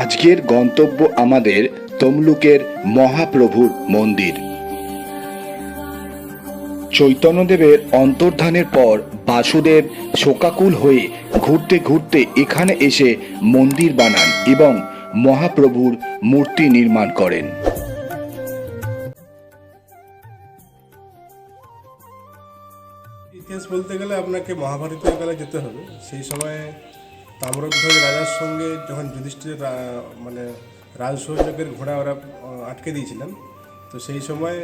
আজকের গন্তব্য আমাদের তমলুকের মহাপ্রভুর মন্দির। চৈতন্যদেবের অন্তর্ধানের পর বাসুদেব শোকাকুল হয়ে ঘুরতে ঘুরতে এখানে এসে মন্দির বানান এবং মহাপ্রভুর মূর্তি নির্মাণ করেন। ইতিহাস বলতে গেলে আপনাকে মহাভারতীয় কালে যেতে হবে। সেই সময় তাম্রধ্বজ রাজার সঙ্গে যখন যুধিষ্ঠির মানে রাজসৌযোগের ঘোড়া ওরা আটকে দিয়েছিলেন, তো সেই সময়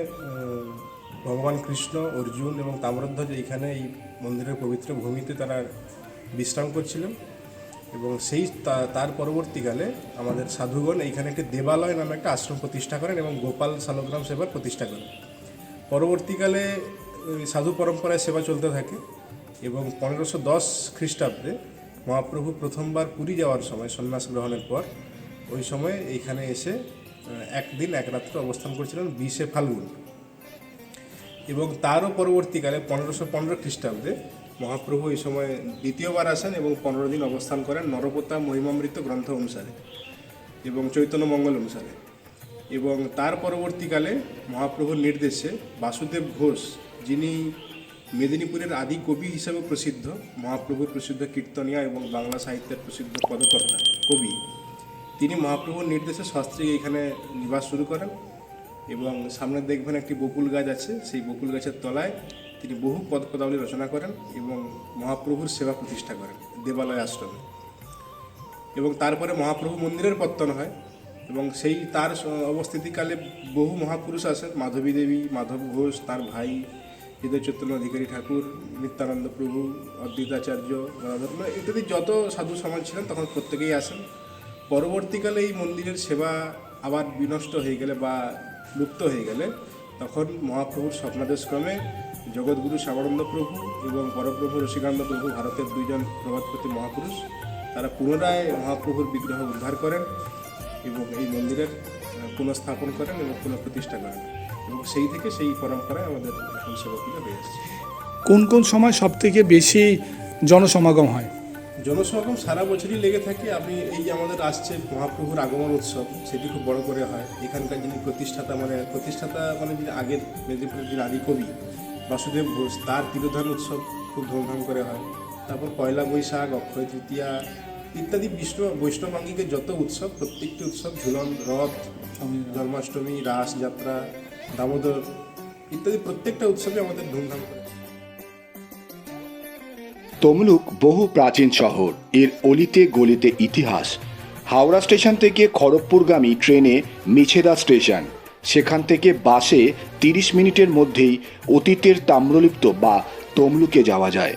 ভগবান কৃষ্ণ, অর্জুন এবং তাম্রধ্বজ এইখানে এই মন্দিরের পবিত্র ভূমিতে তারা বিশ্রাম করছিলেন এবং সেই তার পরবর্তীকালে আমাদের সাধুগণ এইখানে একটি দেবালয় নামে একটা আশ্রম প্রতিষ্ঠা করেন এবং গোপাল শালগ্রাম সেবার প্রতিষ্ঠা করেন। পরবর্তীকালে সাধু পরম্পরায় সেবা চলতে থাকে এবং পনেরোশো দশ খ্রিস্টাব্দে মহাপ্রভু প্রথমবার পুরী যাওয়ার সময়, সন্ন্যাস গ্রহণের পর, ওই সময় এইখানে এসে একদিন, এক রাত্রে অবস্থান করেছিলেন বিশে ফাল্গুন। এবং তারও পরবর্তীকালে পনেরোশো পনেরো খ্রিস্টাব্দে মহাপ্রভু এই সময় দ্বিতীয়বার আসেন এবং পনেরো দিন অবস্থান করেন নরপতা মহিমামৃত গ্রন্থ অনুসারে এবং চৈতন্য মঙ্গল অনুসারে। এবং তার পরবর্তীকালে মহাপ্রভুর নির্দেশে বাসুদেব ঘোষ, যিনি মেদিনীপুরের আদি কবি হিসেবে প্রসিদ্ধ, মহাপ্রভুর প্রসিদ্ধ কীর্তনিয়া এবং বাংলা সাহিত্যের প্রসিদ্ধ পদকর্তা, কবি। তিনি মহাপ্রভুর নির্দেশে সস্ত্রী এখানে নিবাস শুরু করেন এবং সামনে দেখবেন একটি বকুল গাছ আছে, সেই বকুল গাছের তলায় তিনি বহু পদ পদাবলী রচনা করেন এবং মহাপ্রভুর সেবা প্রতিষ্ঠা করেন, দেবালয় আশ্রমে। এবং তারপরে মহাপ্রভু মন্দিরের পত্তন হয় এবং সেই তার অবস্থিতিকালে বহু মহাপুরুষ আসেন, মাধবী দেবী, মাধব ঘোষ, তার ভাই হৃদয় চৈতন্য অধিকারী ঠাকুর, নিত্যানন্দ প্রভু, অদ্বৈতাচার্য, গদাধর। মানে ইত্যাদি যত সাধু সমাজ ছিলেন তখন প্রত্যেকেই আসেন। পরবর্তীকালে এই মন্দিরের সেবা আবার বিনষ্ট হয়ে গেলে বা লুপ্ত হয়ে গেলে তখন মহাপ্রভুর স্বপ্নাদেশক্রমে জগৎগুরু শ্যামানন্দ প্রভু এবং পরপ্রভু রসিকানন্দ প্রভু ভারতের দুইজন প্রভাতপতি মহাপুরুষ, তারা পুনরায় মহাপ্রভুর বিগ্রহ উদ্ধার করেন এবং এই মন্দিরের পুনঃস্থাপন করেন এবং পুনঃপ্রতিষ্ঠা করেন। এবং সেই থেকে সেই পরম্পরায় আমাদের এখন সেবকীরা হয়ে আসছে। কোন কোন সময় সব থেকে বেশি জনসমাগম হয়? জনসমাগম সারা বছরই লেগে থাকে। আপনি এই যে আমাদের আসছে মহাপ্রভুর আগমন উৎসব সেটি খুব বড় করে হয়। এখানকার যিনি প্রতিষ্ঠাতা মানে প্রতিষ্ঠাতা মানে যিনি আগের মেদিনীপুরের যিনি আদি কবি বাসুদেব ঘোষ তার তিরোধান উৎসব খুব ধুমধাম করে হয়। তারপর পয়লা বৈশাখ অক্ষয় তৃতীয়া ইত্যাদি বিষ্ণু বৈষ্ণবাঙ্গিকের যত উৎসব প্রত্যেকটি উৎসব ঝুলন রথ জন্মাষ্টমী রাস যাত্রা দামোদর ইত্যাদি প্রত্যেকটা উৎসবে আমাদের ধুমধাম করে। তমলুক বহু প্রাচীন শহর। এর অলিতে গলিতে ইতিহাস। হাওড়া স্টেশন থেকে খড়গপুরগামী ট্রেনে মিছেদা স্টেশন। সেখান থেকে বাসে তিরিশ মিনিটের মধ্যেই অতীতের তাম্রলিপ্ত বা তমলুকে যাওয়া যায়।